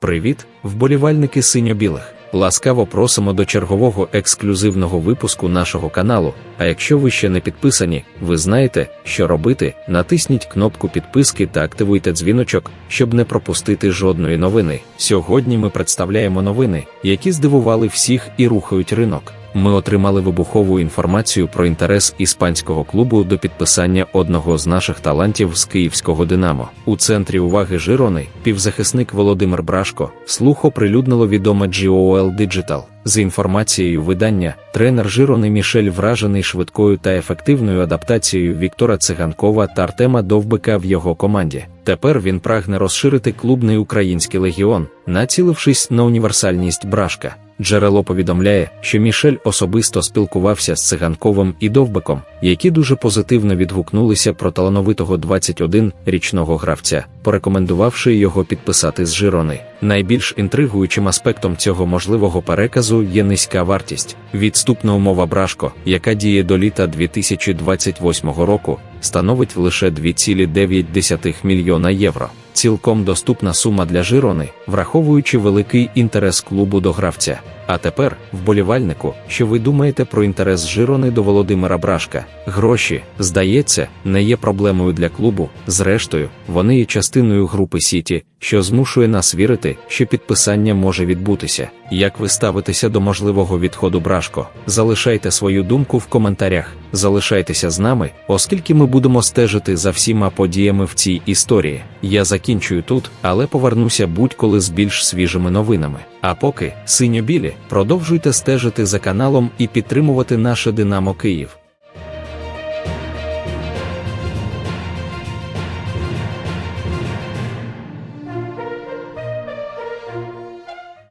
Привіт, вболівальники синьо-білих! Ласкаво просимо до чергового ексклюзивного випуску нашого каналу. А якщо ви ще не підписані, ви знаєте, що робити. Натисніть кнопку підписки та активуйте дзвіночок, щоб не пропустити жодної новини. Сьогодні ми представляємо новини, які здивували всіх і рухають ринок. Ми отримали вибухову інформацію про інтерес іспанського клубу до підписання одного з наших талантів з київського Динамо. У центрі уваги Жирони, півзахисник Володимир Брашко, слух оприлюднило відоме GOL Digital. За інформацією видання, тренер Жирони Мішель вражений швидкою та ефективною адаптацією Віктора Циганкова та Артема Довбика в його команді. Тепер він прагне розширити клубний український легіон, націлившись на універсальність Брашка. Джерело повідомляє, що Мішель особисто спілкувався з циганковим і довбиком, які дуже позитивно відгукнулися про талановитого 21-річного гравця, порекомендувавши його підписати з Жирони. Найбільш інтригуючим аспектом цього можливого переказу є низька вартість. Відступна умова Брашко, яка діє до літа 2028 року, становить лише 2,9 мільйона євро. Цілком доступна сума для Жирони, враховуючи великий інтерес клубу до гравця. А тепер, вболівальнику, що ви думаєте про інтерес Жирони до Володимира Брашка? Гроші, здається, не є проблемою для клубу. Зрештою, вони є частиною групи Сіті, що змушує нас вірити, що підписання може відбутися. Як ви ставитеся до можливого відходу Брашко? Залишайте свою думку в коментарях. Залишайтеся з нами, оскільки ми будемо стежити за всіма подіями в цій історії. Я закінчую тут, але повернуся будь-коли з більш свіжими новинами. А поки, синьо-білі, продовжуйте стежити за каналом і підтримувати наше Динамо Київ.